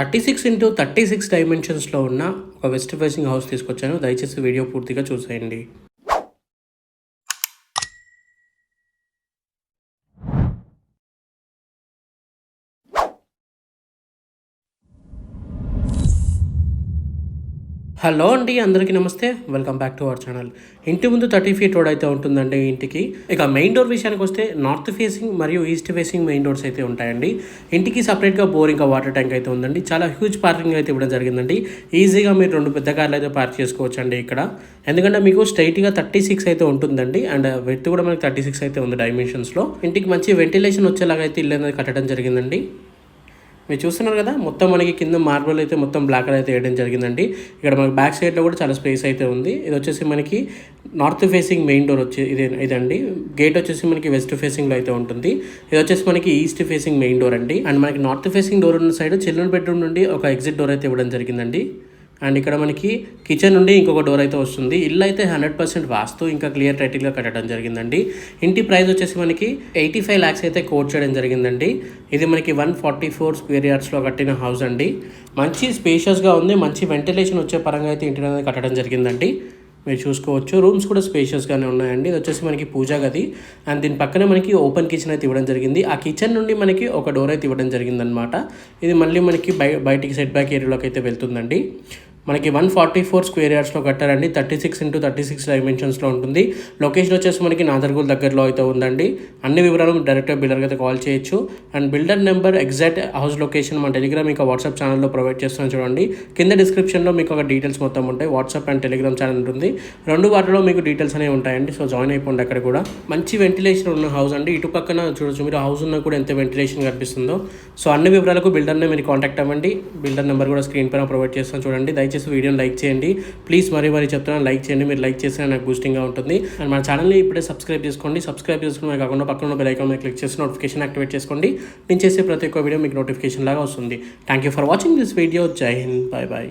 Thirty six into thirty six డైమెన్షన్స్లో ఉన్న ఒక west facing house తీసుకొచ్చాను. దయచేసి వీడియో పూర్తిగా చూసేయండి. హలో అండి అందరికీ నమస్తే. Welcome back to our channel ఇంటి ముందు థర్టీ ఫీట్ రోడ్ అయితే ఉంటుందండి ఇంటికి. ఇక మెయిన్ డోర్ విషయానికి వస్తే నార్త్ ఫేసింగ్ మరియు ఈస్ట్ ఫేసింగ్ మెయిన్ డోర్స్ అయితే ఉంటాయండి. ఇంటికి సపరేట్గా బోరింగ్ వాటర్ ట్యాంక్ అయితే ఉందండి. చాలా హ్యూజ్ పార్కింగ్ అయితే ఇవ్వడం జరిగిందండి. ఈజీగా మీరు రెండు పెద్ద కార్లు అయితే పార్క్ చేసుకోవచ్చు అండి ఇక్కడ. ఎందుకంటే మీకు స్ట్రైట్గా థర్టీ సిక్స్ అయితే ఉంటుందండి. అండ్ వెత్ కూడా మనకి థర్టీ సిక్స్ అయితే ఉంది డైమెన్షన్స్లో ఇంటికి మంచి వెంటిలేషన్ వచ్చేలాగా అయితే ఇల్లు అనేది కట్టడం జరిగిందండి. మీరు చూస్తున్నారు కదా మొత్తం మనకి కింద మార్బల్ అయితే మొత్తం బ్లాక్ కలర్ అయితే వేయడం జరిగిందండి. ఇక్కడ మనకి బ్యాక్ సైడ్లో కూడా చాలా స్పేస్ అయితే ఉంది. ఇది వచ్చేసి మనకి నార్త్ ఫేసింగ్ మెయిన్ డోర్ వచ్చే ఇది ఇదండి. గేట్ వచ్చేసి మనకి వెస్ట్ ఫేసింగ్లో అయితే ఉంటుంది. ఇది వచ్చేసి మనకి ఈస్ట్ ఫేసింగ్ మెయిన్ డోర్ అండి. అండ్ మనకి నార్త్ ఫేసింగ్ డోర్ ఉన్న సైడ్ చిల్డ్రన్ బెడ్రూమ్ నుండి ఒక ఎగ్జిట్ డోర్ అయితే ఇవ్వడం జరిగిందండి. అండ్ ఇక్కడ మనకి కిచెన్ నుండి ఇంకొక డోర్ అయితే వస్తుంది. ఇల్లు అయితే హండ్రెడ్ పర్సెంట్ వాస్తు ఇంకా క్లియర్ టైటిల్గా కట్టడం జరిగిందండి. ఇంటి ప్రైస్ వచ్చేసి మనకి ఎయిటీ ఫైవ్ ల్యాక్స్ అయితే కోట్ చేయడం జరిగిందండి. ఇది మనకి వన్ ఫార్టీ ఫోర్ స్క్వేర్ యార్డ్స్లో కట్టిన హౌస్ అండి. మంచి స్పేషియస్గా ఉంది. మంచి వెంటిలేషన్ వచ్చే పరంగా అయితే ఇంటి అనేది కట్టడం జరిగిందండి. మీరు చూసుకోవచ్చు. రూమ్స్ కూడా స్పేషియస్గానే ఉన్నాయండి. ఇది వచ్చేసి మనకి పూజా గది. అండ్ దీని పక్కనే మనకి ఓపెన్ కిచెన్ అయితే ఇవ్వడం జరిగింది. ఆ కిచెన్ నుండి మనకి ఒక డోర్ అయితే ఇవ్వడం జరిగిందనమాట ఇది మళ్ళీ మనకి బయ బయటికి సెట్ బ్యాక్ ఏరియాలోకి అయితే వెళ్తుందండి. మనకి వన్ ఫార్టీ ఫోర్ స్క్వేర్ యార్డ్స్లో కట్టారండి. Thirty six into thirty six డైమెన్షన్స్లో ఉంటుంది. లొకేషన్ వచ్చేసి మనకి నాదర్గూల్ దగ్గరలో అయితే ఉందండి. అన్ని వివరాలు డైరెక్ట్గా బిల్డర్కి అయితే కాల్ చేయొచ్చు. And builder number exact house location మన టెలిగ్రామ్ ఇంకా వాట్సాప్ ఛానల్లో ప్రొవైడ్ చేస్తున్నాం చూడండి. కింద డిస్క్రిప్షన్లో మీకు ఒక డీటెయిల్స్ మొత్తం ఉంటాయి. వాట్సాప్ అండ్ టెలిగ్రామ్ ఛానల్ ఉంటుంది. రెండు వాటిలో మీకు డీటెయిల్స్ అనేవి ఉంటాయండి. సో జాయిన్ అయిపోండి అక్కడ కూడా. మంచి వెంటిలేషన్ ఉన్న హౌస్ అండి. ఇటు పక్కన చూడొచ్చు. మీరు హౌస్ ఉన్నా కూడా ఎంత వెంటిలేషన్ కనిపిస్తుందో. సో అన్ని వివరాలకు బిల్డర్నే మీరు కాంటాక్ట్ అవ్వండి. బిల్డర్ నెంబర్ కూడా స్క్రీన్ పైన ప్రొవైడ్ చేస్తాం చూడండి. దయచేసి వీడియోని లైక్ చేయండి. ప్లీజ్ మరీ మరీ చెప్తున్నాను లైక్ చేయండి. మీరు లైక్ చేస్తే నాకు బూస్టింగ్గా ఉంటుంది. అండ్ మన ఛానల్ని ఇప్పుడే సబ్స్క్రైబ్ చేసుకోండి. సబ్స్క్రైబ్ చేసుకునే కాకుండా పక్కన బెల్ ఐకాన్ మీద క్లిక్ చేసి నోటిఫికేషన్ యాక్టివేట్ చేసుకోండి. నేను చేసే ప్రతి ఒక్క వీడియో మీకు నోటిఫికేషన్ లాగా వస్తుంది. Thank you for watching this video Jai Hind bye bye